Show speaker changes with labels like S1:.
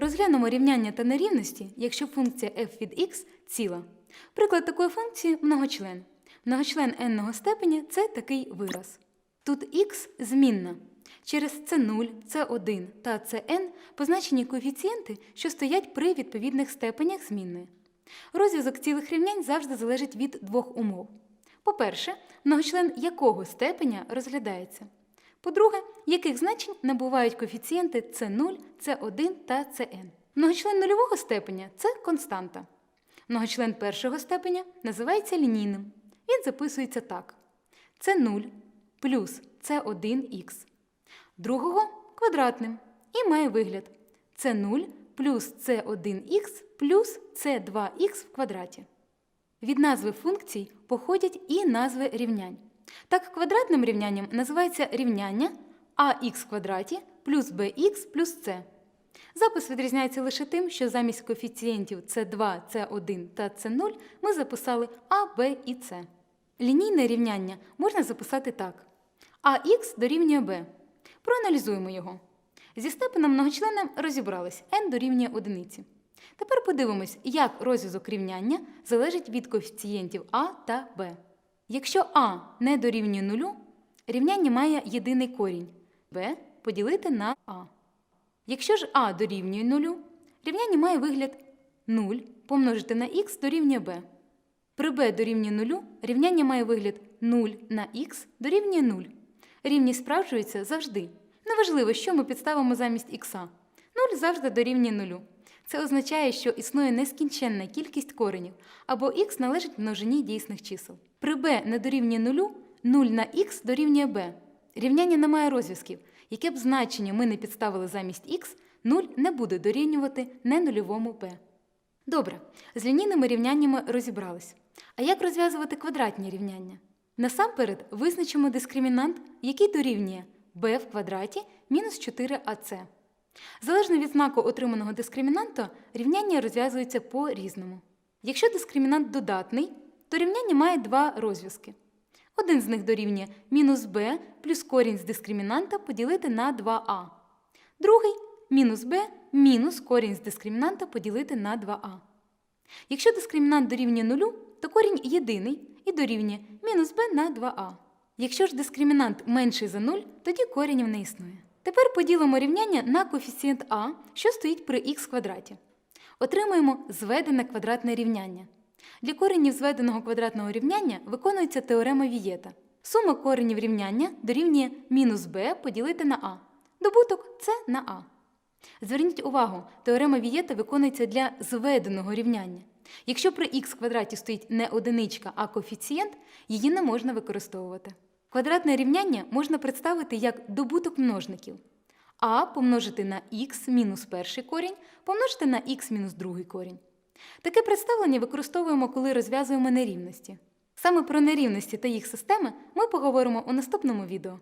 S1: Розглянемо рівняння та нерівності, якщо функція f від x ціла. Приклад такої функції многочлен. Многочлен n-го степеня це такий вираз. Тут x змінна. Через c0, c1 та cn позначені коефіцієнти, що стоять при відповідних степенях змінної. Розв'язок цілих рівнянь завжди залежить від двох умов. По-перше, многочлен якого степеня розглядається. По-друге, яких значень набувають коефіцієнти c0, c1 та cn. Многочлен нульового степеня це константа. Многочлен першого степеня називається лінійним. Він записується так: c0 плюс c1х. Другого квадратним і має вигляд c0 плюс c1х плюс c2х в квадраті. Від назви функцій походять і назви рівнянь. Так, квадратним рівнянням називається рівняння ax в квадраті плюс bx плюс c. Запис відрізняється лише тим, що замість коефіцієнтів c2, c1 та c0 ми записали a, b і c. Лінійне рівняння можна записати так: ax дорівнює b. Проаналізуємо його. Зі степеном многочлена розібрались n дорівнює одиниці. Тепер подивимось, як розв'язок рівняння залежить від коефіцієнтів а та b. Якщо а не дорівнює нулю, рівняння має єдиний корінь b поділити на а. Якщо ж а дорівнює нулю, рівняння має вигляд 0 помножити на х дорівнює b. При b дорівнює нулю рівняння має вигляд 0 на х дорівнює 0. Рівність справджується завжди. Неважливо, що ми підставимо замість х. 0 завжди дорівнює нулю. Це означає, що існує нескінченна кількість коренів, або х належить множині дійсних чисел. При b не дорівнює нулю, 0 на х дорівнює b. Рівняння не має розв'язків. Яке б значення ми не підставили замість х, 0 не буде дорівнювати ненульовому b. Добре, з лінійними рівняннями розібрались. А як розв'язувати квадратні рівняння? Насамперед визначимо дискримінант, який дорівнює b в квадраті мінус 4ac. Залежно від знаку отриманого дискримінанта, рівняння розв'язується по-різному. Якщо дискримінант додатний, то рівняння має два розв'язки. Один з них дорівнює мінус b плюс корінь з дискримінанта поділити на 2а. Другий мінус b мінус корінь з дискримінанта поділити на 2а. Якщо дискримінант дорівнює нулю, то корінь єдиний і дорівнює мінус b на 2а. Якщо ж дискримінант менший за 0, тоді коренів не існує. Тепер поділимо рівняння на коефіцієнт а, що стоїть при х квадраті. Отримаємо зведене квадратне рівняння. Для коренів зведеного квадратного рівняння виконується теорема Вієта. Сума коренів рівняння дорівнює мінус b поділити на а. Добуток це на а. Зверніть увагу, теорема Вієта виконується для зведеного рівняння. Якщо при х квадраті стоїть не одиничка, а коефіцієнт, її не можна використовувати. Квадратне рівняння можна представити як добуток множників. а помножити на х мінус перший корінь, помножити на х мінус другий корінь. Таке представлення використовуємо, коли розв'язуємо нерівності. Саме про нерівності та їх системи ми поговоримо у наступному відео.